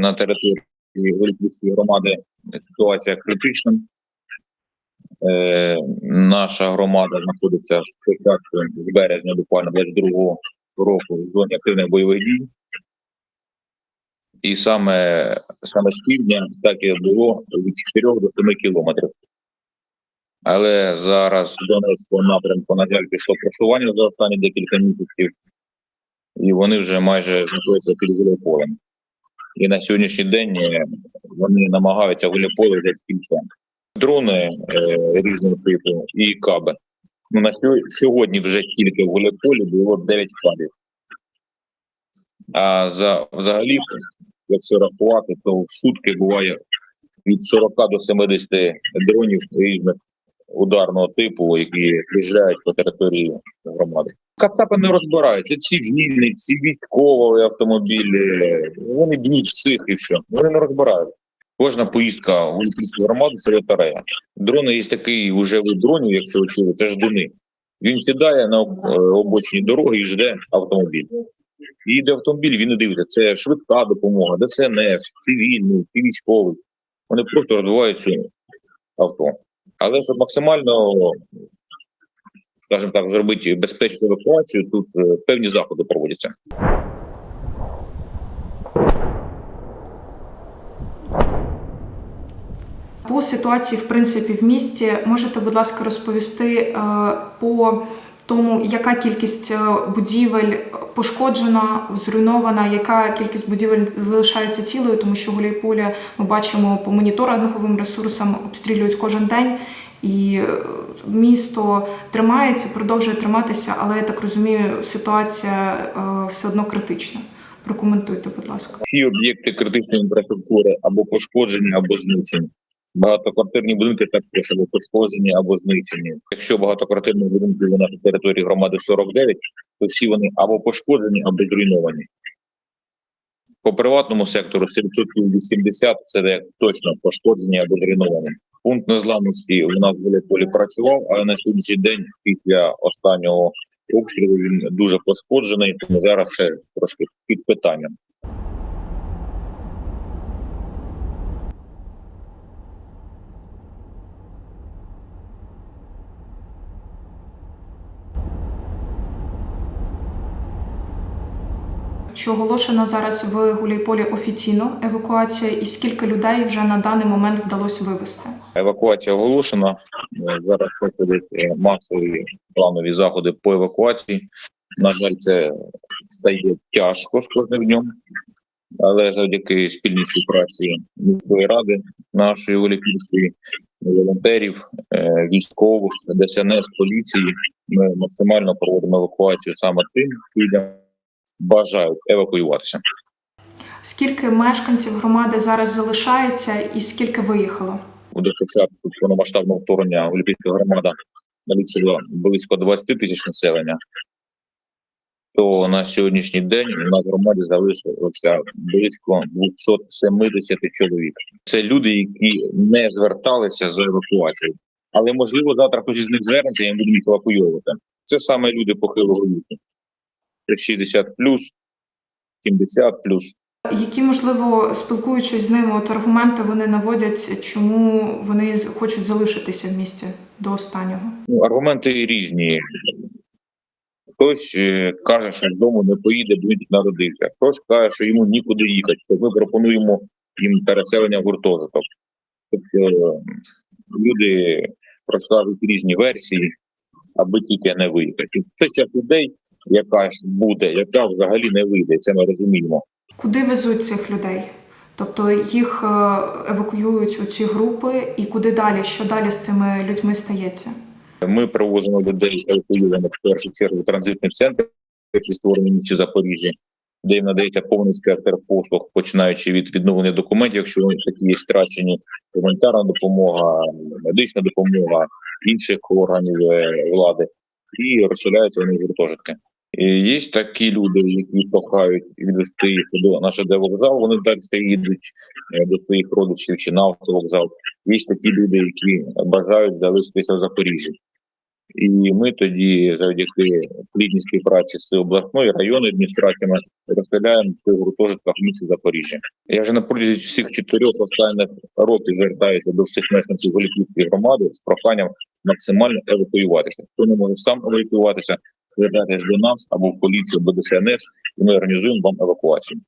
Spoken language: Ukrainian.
На території Великівської громади ситуація критична. Е, наша громада знаходиться з початку з березня буквально 22-го року в зоні активних бойових дій. І саме, саме з півдня так і було від 4 до 7 кілометрів. Але зараз з Донецького напрямку, на жаль, пішло просування за останні декілька місяців, і вони вже майже знаходяться під Гуляйполем. І на сьогоднішній день е, вони намагаються взяти кільцем. Дрони е, різного типу і каби. Ну, на сьогодні вже тільки в Гуляйполі було 9 кабів. А за взагалі, якщо рахувати, то в сутки буває від 40 до 70 дронів різних ударного типу, які приїжджають по території громади. Кацапи не розбираються. Ці вільні, ці військові автомобілі, вони б'ють всіх і все. Вони не розбираються. Кожна поїздка в Олімпійську громаду це лотерея. Дрони є такий уже вид дронів, якщо ви чули, це ждуни. Він сідає на е, обочині дороги і жде автомобіль. І йде автомобіль, він не дивиться. Це швидка допомога, ДСНС, цивільний, чи військовий. Вони просто розбивають цю авто. Але щоб максимально, скажімо так, зробити безпечну евакуацію, тут е, певні заходи проводяться. По ситуації, в принципі, в місті можете, будь ласка, розповісти е, по тому, яка кількість е, будівель пошкоджена, зруйнована, яка кількість будівель залишається цілою, тому що Гуляйполя ми бачимо по моніторинговим ресурсам обстрілюють кожен день. І е, місто тримається, продовжує триматися, але я так розумію, ситуація е, все одно критична. Прокоментуйте, будь ласка. Всі об'єкти критичної інфраструктури або пошкоджені, або знищені. Багатоквартирні будинки також або пошкоджені, або знищені. Якщо багатоквартирних будинків на території громади 49, то всі вони або пошкоджені, або зруйновані. По приватному сектору це відсотків 80, це як точно пошкоджені або зруйновані. Пункт незламності у нас в полі працював, але на сьогоднішній день після останнього обстрілу він дуже пошкоджений, тому зараз ще трошки під питанням. Чи оголошена зараз в Гуляйполі офіційно евакуація, і скільки людей вже на даний момент вдалося вивезти? Евакуація оголошена. Е, Зараз проходять е, масові планові заходи по евакуації. На жаль, це стає тяжко з кожним днем, але завдяки спільній співпраці міської ради, нашої волонтерів, е, військових, ДСНС, поліції, ми максимально проводимо евакуацію саме тим людям, бажають евакуюватися. Скільки мешканців громади зараз залишається, і скільки виїхало? до початку повномасштабного вторгнення Олімпійська громада налічила близько 20 тисяч населення, то на сьогоднішній день в громаді залишилося близько 270 чоловік. Це люди, які не зверталися за евакуацією. Але можливо завтра хтось із них звернеться, і будемо їх евакуйовувати. Це саме люди похилого віку. Це 60 70 Які, можливо, спілкуючись з ними, от аргументи вони наводять, чому вони хочуть залишитися в місті до останнього? Ну, аргументи різні. Хтось е, каже, що з дому не поїде, бо він народився. Хтось каже, що йому нікуди їхати. То ми пропонуємо їм переселення в гуртожиток. Тобто е, люди розказують різні версії, аби тільки не виїхати. Це час людей, яка ж буде, яка взагалі не вийде. Це ми розуміємо. Куди везуть цих людей? Тобто їх е, евакуюють у ці групи, і куди далі? Що далі з цими людьми стається? Ми привозимо людей евакуйованих в першу чергу транзитний центр, який створений в місті Запоріжжя, де їм надається повний спектр послуг, починаючи від відновлення документів, якщо вони такі є страчені, гуманітарна допомога, медична допомога інших органів е, влади, і розселяються вони в гуртожитки. І Є такі люди, які прохають відвести їх до на ЖД вокзал, вони далі їдуть е, до своїх родичів чи на автовокзал. Є такі люди, які бажають залишитися в Запоріжжі. І ми тоді, завдяки плідній співпраці з обласною районною адміністраціями, розселяємо гуртожитках в місті Запоріжжя. Я вже на протязі всіх чотирьох останніх років звертаюся до всіх мешканців Голіківської громади з проханням максимально евакуюватися. Хто не може сам евакуюватися, звертайтесь до нас або в поліцію, або ДСНС, і ми організуємо вам евакуацію.